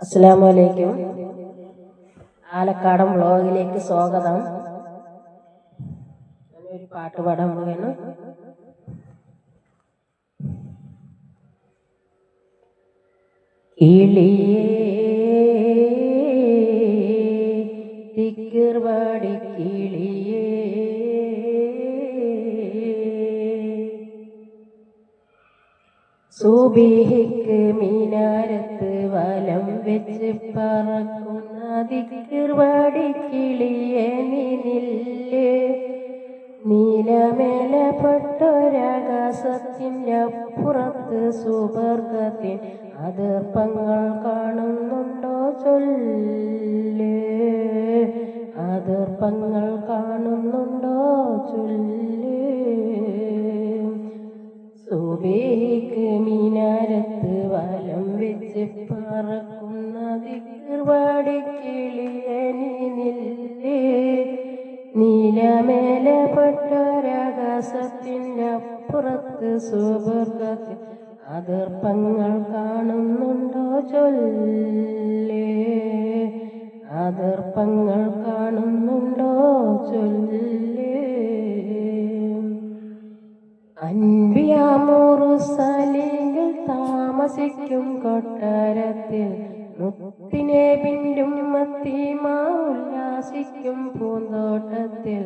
അസ്സാം വലൈക്കും ആലക്കാടൻ വ്ളോഗിലേക്ക് സ്വാഗതം. ഒരു പാട്ട് പാടാൻ പോവുകയാണ് കിളിയേ സുബിഹിക്ക് മീനാരത്ത് വലം വെച്ച് പറക്കുന്ന ദിക്കിർവാടി കിളിയെ നിന്നില്ലേ? നീലമേലപ്പെട്ടൊരാകാശത്തിന്റെ അപ്പുറത്ത് സുവർഗത്തിൻ അതിർപ്പങ്ങൾ കാണുന്നുണ്ടോ ചൊല്ല്? അതിർപ്പങ്ങൾ കാണുന്നുണ്ടോ ചൊല്ല്? സുവർഗത്തിൽ അതിർപ്പങ്ങൾ കാണുന്നുണ്ടോ ചൊല്ലേ? അതിർപ്പങ്ങൾ കാണുന്നുണ്ടോ ചൊല്ലേ? അൻപിയാമൂറുസലിങ്കിൽ താമസിക്കും കൊട്ടാരത്തിൽ മുത്തിനെ പിന്നും മത്തിമാ ഉല്ലാസിക്കും പൂന്തോട്ടത്തിൽ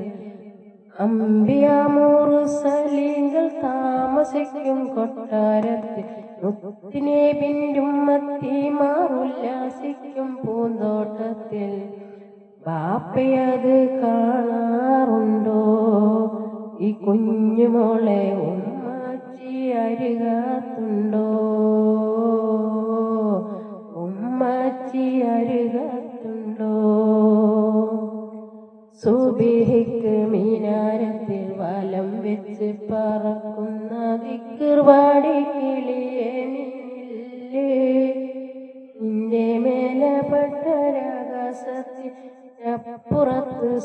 അമ്പിയാമൂറുസലിങ്കിൽ താമസിക്കും കൊട്ടാരത്തിൽ. മുത്തിനെ പിന്നും മത്തിമാർ ഉല്ലാസിക്കും പൂന്തോട്ടത്തിൽ. ബാപ്പയത് കാണാറുണ്ടോ? ഈ കുഞ്ഞുമോളെ മേലപ്പെട്ടൊരാകാശത്തിൽ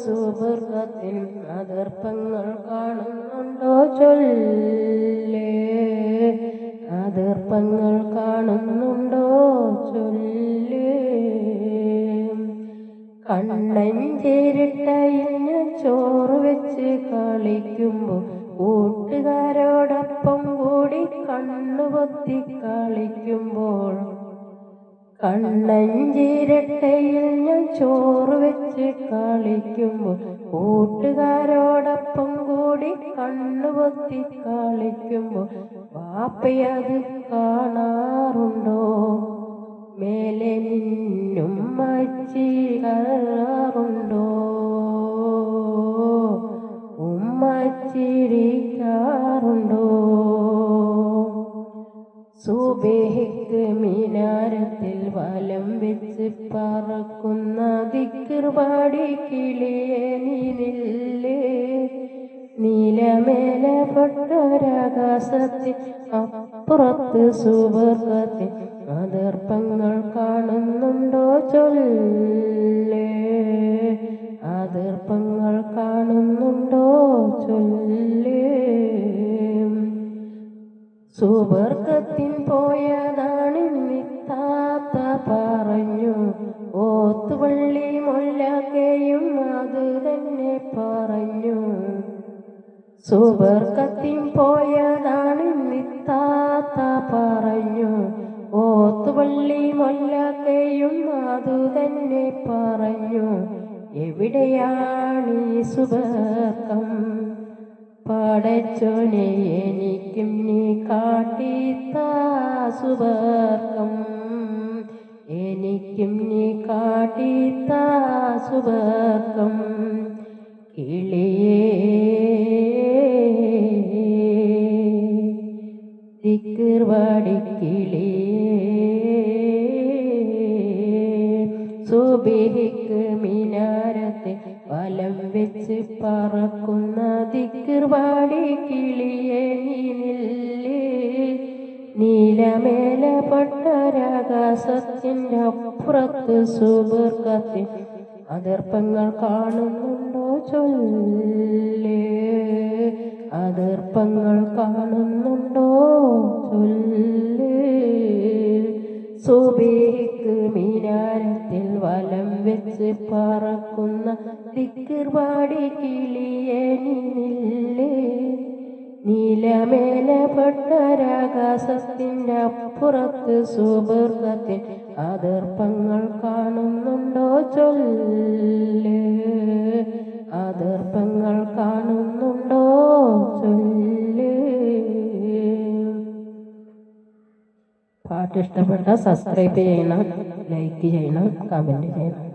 സുഹൃത്തിൽ അതിർപ്പങ്ങൾ കാണുന്നുണ്ടോ ചൊല്ലേ? അതിർപ്പങ്ങൾ കാണുന്നുണ്ടോ ചൊല്ലേ? ഞാൻ ചോറ് വെച്ച് കളിക്കുമ്പോൾ കൂട്ടുകാരോടൊപ്പം കൂടി കണ്ണുപൊത്തി കളിക്കുമ്പോൾ കണ്ണഞ്ചിരട്ടയിൽ ഞാൻ ചോറ് വെച്ച് കളിക്കുമ്പോൾ കൂട്ടുകാരോടൊപ്പം കൂടി കണ്ണുപൊത്തി കളിക്കുമ്പോൾ വാപ്പയത് കാണാറുണ്ടോ? മേലെ നിന്നും മച്ചി കാണാറുണ്ടോ ഉമ്മച്ചിരിക്കാറുണ്ടോ സുബേഹിക്ക വെച്ച് പറക്കുന്ന ദിക്കർപാടി കിളിയെ നീനില്ലേ നീലമേലപ്പെട്ടൊരാകാശത്തിൽ അപ്പുറത്ത് സുവർഗത്തിൽ അതിർപ്പങ്ങൾ കാണുന്നുണ്ടോ ചൊല്ലേ? അതിർപ്പങ്ങൾ കാണുന്നുണ്ടോ ചൊല്ലേ? സുവർഗത്തിൻ പോയതാണ് നിത്താത്ത പറഞ്ഞു ഓത്തുപള്ളി മൊല്ലക്കയും അത് തന്നെ പറഞ്ഞു. സുവർഗത്തിൻ പോയതാണ് നിത്താത്ത പറഞ്ഞു ഓത്തുപള്ളി മൊല്ലക്കയും അത് തന്നെ പറഞ്ഞു. എവിടെയാണ് ഈ സുബർക്കം? പടച്ചോനെ എനിക്കും നീ കാട്ടിത്താ സുവർഗം സുവർഗം കിളിയേർവാടി തിക്കിർവാടി കിളിയേ മിനാരത്തെ വലം വെച്ച് പറക്കുന്ന ദിക്കിർവാടി കിളിയെ നീനില്ലേ നീലമേലപ്പെട്ടൊരാകാശത്തിന്റെ അപ്പുറത്ത് സുബർക്കത്തിൽ അതിർപ്പങ്ങൾ കാണുന്നുണ്ടോ ചൊല്ലേ? അതിർപ്പങ്ങൾ കാണുന്നുണ്ടോ ചൊല്ലേ? മിനാരത്തിൽ വലം വെച്ച് പറക്കുന്ന തിക്കിർവാടി കിളിയെ നിന്നില്ലേ നീലമേലപ്പെട്ടരാകാശത്തിന്റെ അപ്പുറത്ത് സുബർഗത്തിൽ അതിർപ്പങ്ങൾ കാണുന്നുണ്ടോ ചൊല്ല്. അതർപ്പങ്ങൾ കാണുന്നുണ്ടോ? ചൊല്ല്. പാട്ട് ഇഷ്ടപ്പെട്ട സബ്സ്ക്രൈബ് ചെയ്യണം ലൈക്ക് ചെയ്യണം കമന്റ് ചെയ്യണം.